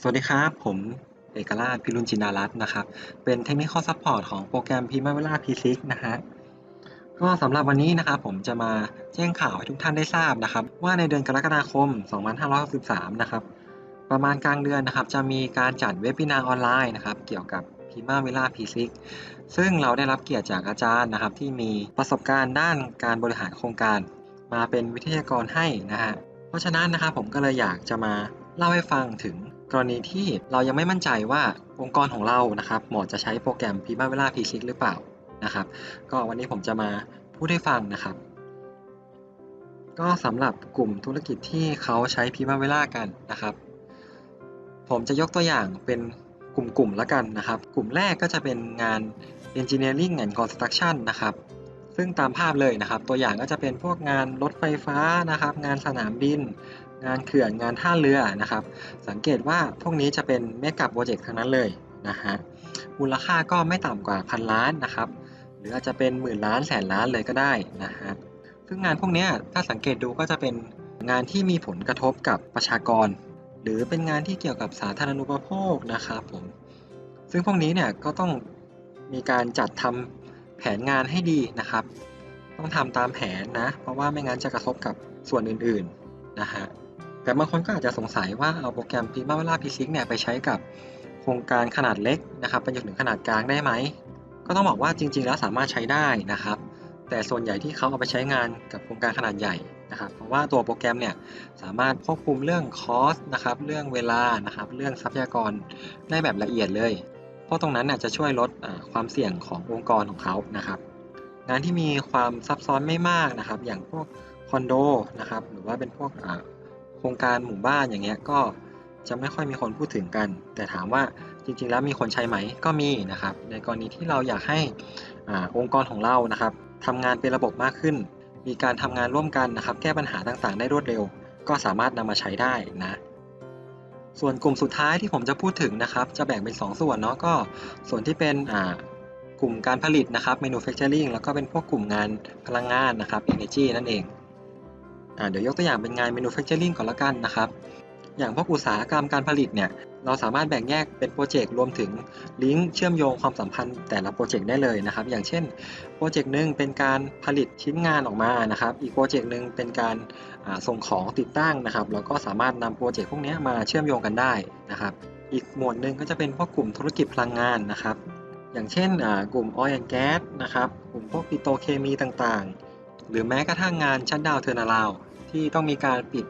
สวัสดีครับ ผมเอกราชพิรุณจินดารัตน์นะครับ เป็น Technical Support ของโปรแกรม Primavera P6 นะฮะก็สำหรับวันนี้นะครับผมจะมาแจ้งข่าวให้ทุกท่านได้ทราบนะครับ ว่าในเดือนกรกฎาคม 2563 นะครับ ประมาณกลางเดือนนะครับ จะมีการจัดเว็บ i ินาออนไลน์นะครับ เกี่ยวกับ Primavera P6 ซึ่งเราได้รับเกียรติจากอาจารย์นะครับ ที่มีประสบการณ์ด้านการบริหารโครงการ มาเป็นวิทยากรให้นะฮะเพราะฉะนั้นนะครับผมก็เลยอยากจะมาเล่าให้ฟังถึง กรณีที่เรายังไม่มั่นใจว่าองค์กรของเรานะครับเหมาะจะใช้โปรแกรม Primavera P6 หรือเปล่านะครับ ก็วันนี้ผมจะมาพูดให้ฟังนะครับ ก็สำหรับกลุ่มธุรกิจที่เขาใช้ Primavera กันนะครับ ผมจะยกตัวอย่างเป็นกลุ่มๆแล้วกันนะครับ กลุ่มแรกก็จะเป็นงาน Engineering and Construction นะครับซึ่งตามภาพเลยนะครับ ตัวอย่างก็จะเป็นพวกงานรถไฟฟ้านะครับ งานสนามบิน งานเขื่อนงานท่าเรือนะครับ สังเกตว่าพวกนี้จะเป็นเมกะโปรเจกต์ทั้งนั้นเลยนะฮะมูลค่าก็ไม่ต่ำกว่าพันล้านนะครับ หรืออาจจะเป็นหมื่นล้านแสนล้านเลยก็ได้นะฮะซึ่งงานพวกนี้ถ้าสังเกตดูก็จะเป็นงานที่มีผลกระทบกับประชากร หรือเป็นงานที่เกี่ยวกับสาธารณูปโภคนะครับผมซึ่งพวกนี้เนี่ยก็ต้องมีการจัดทำแผนงานให้ดีนะครับ ต้องทำตามแผนนะ เพราะว่าไม่งั้นจะกระทบกับส่วนอื่นๆนะฮะ แต่บางคนก็อาจจะสงสัยว่าเอาโปรแกรม Primavera P6 เนี่ยไปใช้กับโครงการขนาดเล็กนะครับไปจนถึงขนาดกลางได้ไหม ก็ต้องบอกว่าจริง ๆ แล้วสามารถใช้ได้นะครับ แต่ส่วนใหญ่ที่เขาเอาไปใช้งานกับโครงการขนาดใหญ่นะครับ เพราะว่าตัวโปรแกรมเนี่ยสามารถควบคุมเรื่องคอสนะครับ เรื่องเวลานะครับ เรื่องทรัพยากรได้แบบละเอียดเลย เพราะตรงนั้นน่ะจะช่วยลดความเสี่ยงขององค์กรของเขานะครับงานที่มีความซับซ้อนไม่มากนะครับ อย่างพวกคอนโดนะครับ หรือว่าเป็นพวก โครงการหมู่บ้านอย่างเงี้ยก็จะไม่ค่อยมีคนพูดถึงกัน แต่ถามว่าจริงๆ แล้วมีคนใช้ไหมก็มีนะครับ ในกรณีที่เราอยากให้อองค์กรของเรานะครับทำงานเป็นระบบมากขึ้น มีการทำงานร่วมกันนะครับ แก้ปัญหาต่างๆ ได้รวดเร็ว ก็สามารถนำมาใช้ได้นะส่วนกลุ่มสุดท้ายที่ผมจะพูดถึงนะครับ จะแบ่งเป็น 2 ส่วนเนาะก็ส่วนที่เป็นกลุ่มการผลิตนะครับ manufacturing แล้วก็เป็นพวกกลุ่มงานพลังงานนะครับ energy นั่นเอง เดี๋ยวยกตัวอย่างเป็นงาน manufacturing ก่อนละกันนะครับ อย่างพวกอุตสาหกรรมการผลิตเนี่ย เราสามารถแบ่งแยกเป็นโปรเจกต์รวมถึงลิงก์เชื่อมโยงความสัมพันธ์แต่ละโปรเจกต์ได้เลยนะครับ อย่างเช่นโปรเจกต์หนึ่งเป็นการผลิตชิ้นงานออกมานะครับ อีกโปรเจกต์หนึ่งเป็นการส่งของติดตั้งนะครับ แล้วก็สามารถนำโปรเจกต์พวกนี้มาเชื่อมโยงกันได้นะครับ อีกหมวดหนึ่งก็จะเป็นพวกกลุ่มธุรกิจพลังงานนะครับ อย่างเช่นกลุ่ม oil and gas นะครับ กลุ่มพวกปิโตเคมีต่างๆ หรือแม้กระทั่งงานชัดดาวเทอร์นาลาว ที่ต้องมีการปิด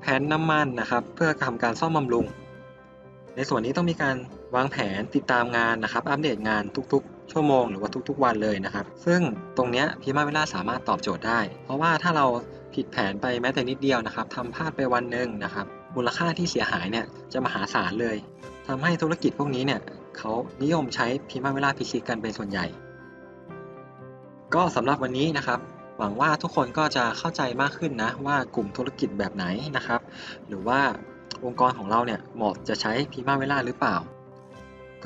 แผนน้ำมันนะครับ เพื่อทำการซ่อมบำรุง ในส่วนนี้ต้องมีการวางแผนติดตามงานนะครับ อัปเดตงานทุกๆ ชั่วโมงหรือว่าทุกๆ วันเลยนะครับ ซึ่งตรงเนี้ยพีมาเวลาสามารถตอบโจทย์ได้ เพราะว่าถ้าเราผิดแผนไปแม้แต่นิดเดียวนะครับทำพลาดไปวันหนึ่งนะครับมูลค่าที่เสียหายเนี่ยจะมหาศาลเลยทำให้ธุรกิจพวกนี้เนี่ยเขานิยมใช้พีมาเวลาพิชิกันเป็นส่วนใหญ่ ก็สำหรับวันนี้นะครับ หวังว่าทุกคนก็จะเข้าใจมากขึ้นนะว่ากลุ่มธุรกิจแบบไหนนะครับ หรือว่าองค์กรของเราเนี่ยเหมาะจะใช้พีมาเวลาหรือเปล่า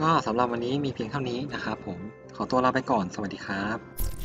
ก็สำหรับวันนี้มีเพียงเท่านี้นะครับผมขอตัวลาไปก่อนสวัสดีครับ